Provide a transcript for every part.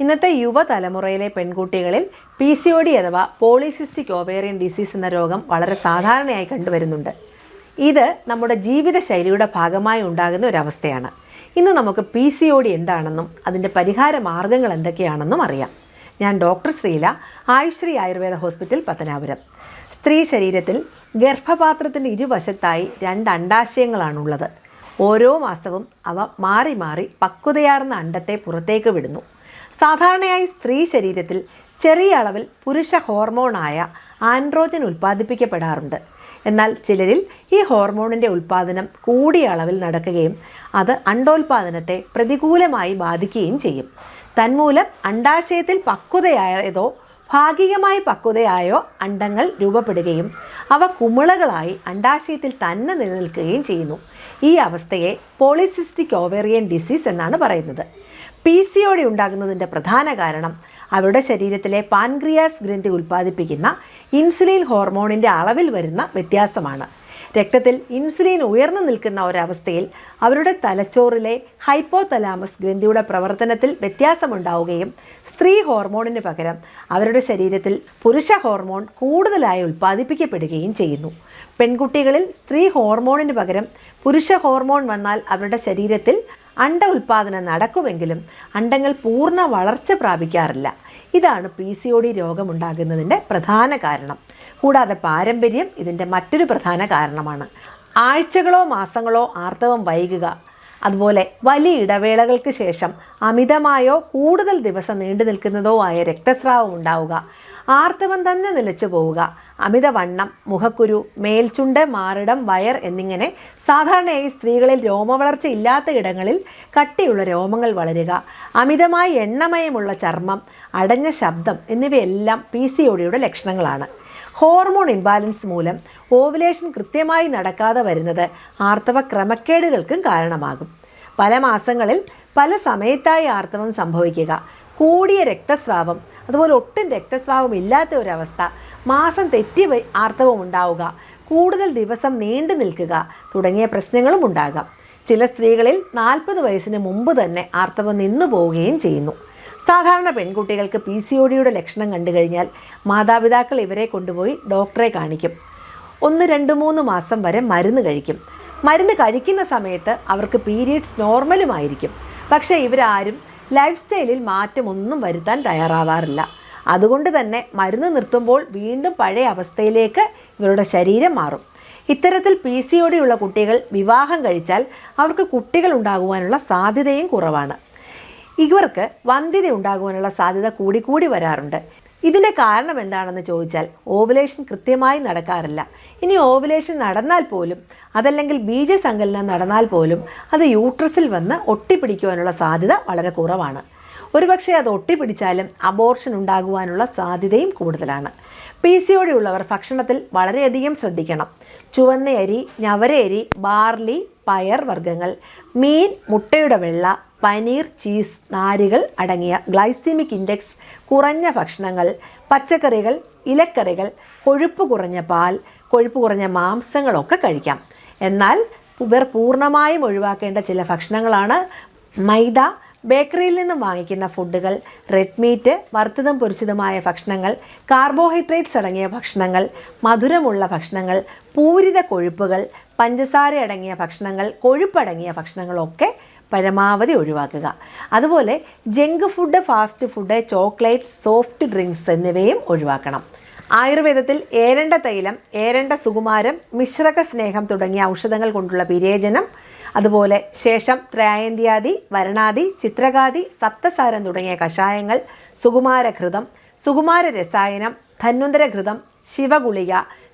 ഇന്നത്തെ യുവതലമുറയിലെ പെൺകുട്ടികളിൽ പി സി ഒ ഡി അഥവാ പോളിസിസ്റ്റിക് ഓവേറിയൻ ഡിസീസ് എന്ന രോഗം വളരെ സാധാരണയായി കണ്ടുവരുന്നുണ്ട്. ഇത് നമ്മുടെ ജീവിതശൈലിയുടെ ഭാഗമായി ഉണ്ടാകുന്ന ഒരവസ്ഥയാണ്. ഇന്ന് നമുക്ക് പി സി ഒ ഡി എന്താണെന്നും അതിന്റെ പരിഹാര മാർഗങ്ങൾ എന്തൊക്കെയാണെന്നും അറിയാം. ഞാൻ ഡോക്ടർ ശ്രീല ആയുശ്രീ ആയുർവേദ ഹോസ്പിറ്റൽ പത്തനാപുരം. സ്ത്രീ ശരീരത്തിൽ ഗർഭപാത്രത്തിന്റെ ഇരുവശത്തായി രണ്ട് അണ്ടാശയങ്ങളാണുള്ളത്. ഓരോ മാസവും അവ മാറി മാറി പക്വതയാർന്ന അണ്ടത്തെ പുറത്തേക്ക് വിടുന്നു. സാധാരണയായി സ്ത്രീ ശരീരത്തിൽ ചെറിയ അളവിൽ പുരുഷ ഹോർമോണായ ആൻഡ്രോജൻ ഉൽപ്പാദിപ്പിക്കപ്പെടാറുണ്ട്. എന്നാൽ ചിലരിൽ ഈ ഹോർമോണിന്റെ ഉൽപ്പാദനം കൂടിയ അളവിൽ നടക്കുകയും അത് അണ്ടോൽപാദനത്തെ പ്രതികൂലമായി ബാധിക്കുകയും ചെയ്യും. തന്മൂലം അണ്ടാശയത്തിൽ പക്വതയായതോ ഭാഗികമായി പക്വതയായോ അണ്ടങ്ങൾ രൂപപ്പെടുകയും അവ കുമിളകളായി അണ്ടാശയത്തിൽ തന്നെ നിലനിൽക്കുകയും ചെയ്യുന്നു. ഈ അവസ്ഥയെ പോളിസിസ്റ്റിക് ഓവേറിയൻ ഡിസീസ് എന്നാണ് പറയുന്നത്. പി സി ഒ ഡി ഉണ്ടാകുന്നതിന്റെ പ്രധാന കാരണം അവരുടെ ശരീരത്തിലെ പാൻക്രിയാസ് ഗ്രന്ഥി ഉൽപ്പാദിപ്പിക്കുന്ന ഇൻസുലിൻ ഹോർമോണിന്റെ അളവിൽ വരുന്ന വ്യത്യാസമാണ്. രക്തത്തിൽ ഇൻസുലിൻ ഉയർന്നു നിൽക്കുന്ന ഒരവസ്ഥയിൽ അവരുടെ തലച്ചോറിലെ ഹൈപ്പോതലാമസ് ഗ്രന്ഥിയുടെ പ്രവർത്തനത്തിൽ വ്യത്യാസമുണ്ടാവുകയും സ്ത്രീ ഹോർമോണിന് പകരം അവരുടെ ശരീരത്തിൽ പുരുഷ ഹോർമോൺ കൂടുതലായി ഉൽപ്പാദിപ്പിക്കപ്പെടുകയും ചെയ്യുന്നു. പെൺകുട്ടികളിൽ സ്ത്രീ ഹോർമോണിന് പകരം പുരുഷ ഹോർമോൺ വന്നാൽ അവരുടെ ശരീരത്തിൽ അണ്ട ഉൽപാദനം നടക്കുമെങ്കിലും അണ്ടങ്ങൾ പൂർണ വളർച്ച പ്രാപിക്കാറില്ല. ഇതാണ് പി സി ഒ ഡി രോഗമുണ്ടാകുന്നതിന്റെ പ്രധാന കാരണം. കൂടാതെ പാരമ്പര്യം ഇതിന്റെ മറ്റൊരു പ്രധാന കാരണമാണ്. ആഴ്ചകളോ മാസങ്ങളോ ആർത്തവം വൈകുക. അതുപോലെ വലിയ ഇടവേളകൾക്ക് ശേഷം അമിതമായോ കൂടുതൽ ദിവസം നീണ്ടു നിൽക്കുന്നതോ ആയ രക്തസ്രാവം ഉണ്ടാവുക. ആർത്തവം തന്നെ നിലച്ചു പോവുക. അമിതവണ്ണം മുഖക്കുരു മേൽചുണ്ട് മാറിടം വയർ എന്നിങ്ങനെ സാധാരണയായി സ്ത്രീകളിൽ രോമവളർച്ച ഇല്ലാത്ത ഇടങ്ങളിൽ കട്ടിയുള്ള രോമങ്ങൾ വളരുക. അമിതമായി എണ്ണമയമുള്ള ചർമ്മം അടഞ്ഞ ശബ്ദം എന്നിവയെല്ലാം പി സി ഒടിയുടെ ലക്ഷണങ്ങളാണ്. ഹോർമോൺ ഇംബാലൻസ് മൂലം ഓവുലേഷൻ കൃത്യമായി നടക്കാതെ വരുന്നത് ആർത്തവ ക്രമക്കേടുകൾക്കും കാരണമാകും. പല മാസങ്ങളിൽ പല സമയത്തായി ആർത്തവം സംഭവിക്കുക. കൂടിയ രക്തസ്രാവം അതുപോലെ ഒട്ടും രക്തസ്രാവം ഇല്ലാത്ത ഒരവസ്ഥ മാസം തെറ്റി ആർത്തവം ഉണ്ടാവുക. കൂടുതൽ ദിവസം നീണ്ടു നിൽക്കുക. തുടങ്ങിയ പ്രശ്നങ്ങളും ഉണ്ടാകാം. ചില സ്ത്രീകളിൽ നാൽപ്പത് വയസ്സിന് മുമ്പ് തന്നെ ആർത്തവം നിന്നു പോവുകയും ചെയ്യുന്നു. സാധാരണ പെൺകുട്ടികൾക്ക് പി സി ഒ ലക്ഷണം കണ്ടു കഴിഞ്ഞാൽ മാതാപിതാക്കൾ ഇവരെ കൊണ്ടുപോയി ഡോക്ടറെ കാണിക്കും. ഒന്ന് രണ്ട് മൂന്ന് മാസം വരെ മരുന്ന് കഴിക്കും. മരുന്ന് കഴിക്കുന്ന സമയത്ത് അവർക്ക് പീരീഡ്സ് നോർമലുമായിരിക്കും. പക്ഷേ ഇവരാരും ലൈഫ് സ്റ്റൈലിൽ മാറ്റമൊന്നും വരുത്താൻ തയ്യാറാവാറില്ല. അതുകൊണ്ട് തന്നെ മരുന്ന് നിർത്തുമ്പോൾ വീണ്ടും പഴയ അവസ്ഥയിലേക്ക് ഇവരുടെ ശരീരം മാറും. ഇത്തരത്തിൽ പി സി ഒടിയുള്ള കുട്ടികൾ വിവാഹം കഴിച്ചാൽ അവർക്ക് കുട്ടികൾ ഉണ്ടാകുവാനുള്ള സാധ്യതയും കുറവാണ്. ഇവർക്ക് വന്ധ്യത ഉണ്ടാകുവാനുള്ള സാധ്യത കൂടിക്കൂടി വരാറുണ്ട്. ഇതിന്റെ കാരണം എന്താണെന്ന് ചോദിച്ചാൽ ഓവുലേഷൻ കൃത്യമായി നടക്കാറില്ല. ഇനി ഓവുലേഷൻ നടന്നാൽ പോലും അതല്ലെങ്കിൽ ബീജസങ്കലനം നടന്നാൽ പോലും അത് യൂട്രസിൽ വന്ന് ഒട്ടിപ്പിടിക്കുവാനുള്ള സാധ്യത വളരെ കുറവാണ്. ഒരുപക്ഷെ അത് ഒട്ടിപ്പിടിച്ചാലും അബോർഷൻ ഉണ്ടാകുവാനുള്ള സാധ്യതയും കൂടുതലാണ്. പി സി ഒ ഡി ഉള്ളവർ ഭക്ഷണത്തിൽ വളരെയധികം ശ്രദ്ധിക്കണം. ചുവന്ന അരി ഞവര അരി ബാർലി പയർ വർഗങ്ങൾ മീൻ മുട്ടയുടെ വെള്ള പനീർ ചീസ് നാരുകൾ അടങ്ങിയ ഗ്ലൈസിമിക് ഇൻഡെക്സ് കുറഞ്ഞ ഭക്ഷണങ്ങൾ പച്ചക്കറികൾ ഇലക്കറികൾ കൊഴുപ്പ് കുറഞ്ഞ പാൽ കൊഴുപ്പ് കുറഞ്ഞ മാംസങ്ങളൊക്കെ കഴിക്കാം. എന്നാൽ ഇവർ പൂർണമായും ഒഴിവാക്കേണ്ട ചില ഭക്ഷണങ്ങളാണ് മൈദ ബേക്കറിയിൽ നിന്നും വാങ്ങിക്കുന്ന ഫുഡുകൾ റെഡ് മീറ്റ് വറുത്തതും പൊരിച്ചതുമായ ഭക്ഷണങ്ങൾ കാർബോഹൈഡ്രേറ്റ്സ് അടങ്ങിയ ഭക്ഷണങ്ങൾ മധുരമുള്ള ഭക്ഷണങ്ങൾ പൂരിത കൊഴുപ്പുകൾ പഞ്ചസാര അടങ്ങിയ ഭക്ഷണങ്ങൾ കൊഴുപ്പടങ്ങിയ ഭക്ഷണങ്ങളൊക്കെ പരമാവധി ഒഴിവാക്കുക. അതുപോലെ junk food fast food chocolate soft drinks എന്നിവയും ഒഴിവാക്കണം. ആയുർവേദത്തിൽ ഏരണ്ട തൈലം ഏരണ്ട സുകുമാരം മിശ്രക സ്നേഹം തുടങ്ങിയ ഔഷധങ്ങൾ കൊണ്ടുള്ള വിരേചനം. അതുപോലെ ശേഷം ത്രയായന്ത്യാദി വരണാദി ചിത്രകാദി സപ്തസാരം തുടങ്ങിയ കഷായങ്ങൾ സുകുമാരഘൃതം സുകുമാര രസായനം ധന്വന്തരഘൃതം ശിവഗുളിക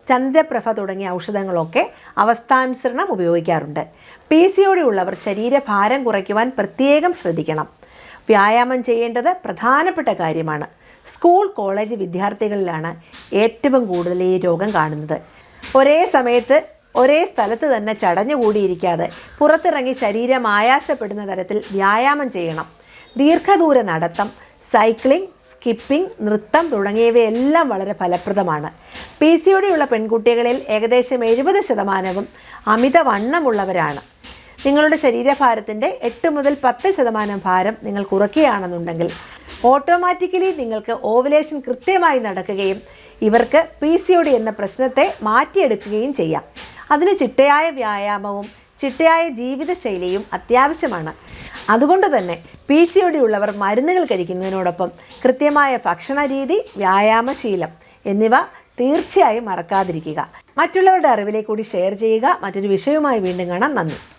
ചന്ദ്രപ്രഭ തുടങ്ങിയ ഔഷധങ്ങളൊക്കെ അവസ്ഥാനുസരണം ഉപയോഗിക്കാറുണ്ട്. പി സി ഒ ശരീരഭാരം കുറയ്ക്കുവാൻ പ്രത്യേകം ശ്രദ്ധിക്കണം. വ്യായാമം ചെയ്യേണ്ടത് പ്രധാനപ്പെട്ട കാര്യമാണ്. സ്കൂൾ കോളേജ് വിദ്യാർത്ഥികളിലാണ് ഏറ്റവും കൂടുതൽ ഈ രോഗം കാണുന്നത്. ഒരേ സമയത്ത് ഒരേ സ്ഥലത്ത് തന്നെ ചടഞ്ഞുകൂടിയിരിക്കാതെ പുറത്തിറങ്ങി ശരീരം ആയാസപ്പെടുന്ന തരത്തിൽ വ്യായാമം ചെയ്യണം. ദീർഘദൂര നടത്തം സൈക്ലിംഗ് സ്കിപ്പിംഗ് നൃത്തം തുടങ്ങിയവയെല്ലാം വളരെ ഫലപ്രദമാണ്. പി സി ഒ ഉള്ള പെൺകുട്ടികളിൽ ഏകദേശം എഴുപത് ശതമാനവും അമിതവണ്ണമുള്ളവരാണ് നിങ്ങളുടെ ശരീരഭാരത്തിന്റെ എട്ട് മുതൽ പത്ത് ശതമാനം ഭാരം നിങ്ങൾ കുറയ്ക്കുകയാണെന്നുണ്ടെങ്കിൽ ഓട്ടോമാറ്റിക്കലി നിങ്ങൾക്ക് ഓവുലേഷൻ കൃത്യമായി നടക്കുകയും ഇവർക്ക് പി സി എന്ന പ്രശ്നത്തെ മാറ്റിയെടുക്കുകയും ചെയ്യാം. അതിന് ചിട്ടയായ വ്യായാമവും ചിട്ടയായ ജീവിതശൈലിയും അത്യാവശ്യമാണ്. അതുകൊണ്ട് തന്നെ പി സി ഒ ഡി ഉള്ളവർ മരുന്നുകൾ കഴിക്കുന്നതിനോടൊപ്പം കൃത്യമായ ഭക്ഷണ രീതി വ്യായാമശീലം എന്നിവ തീർച്ചയായും മറക്കാതിരിക്കുക. മറ്റുള്ളവരുടെ അറിവിലേക്ക് കൂടി ഷെയർ ചെയ്യുക. മറ്റൊരു വിഷയവുമായി വീണ്ടും കാണാം. നന്ദി.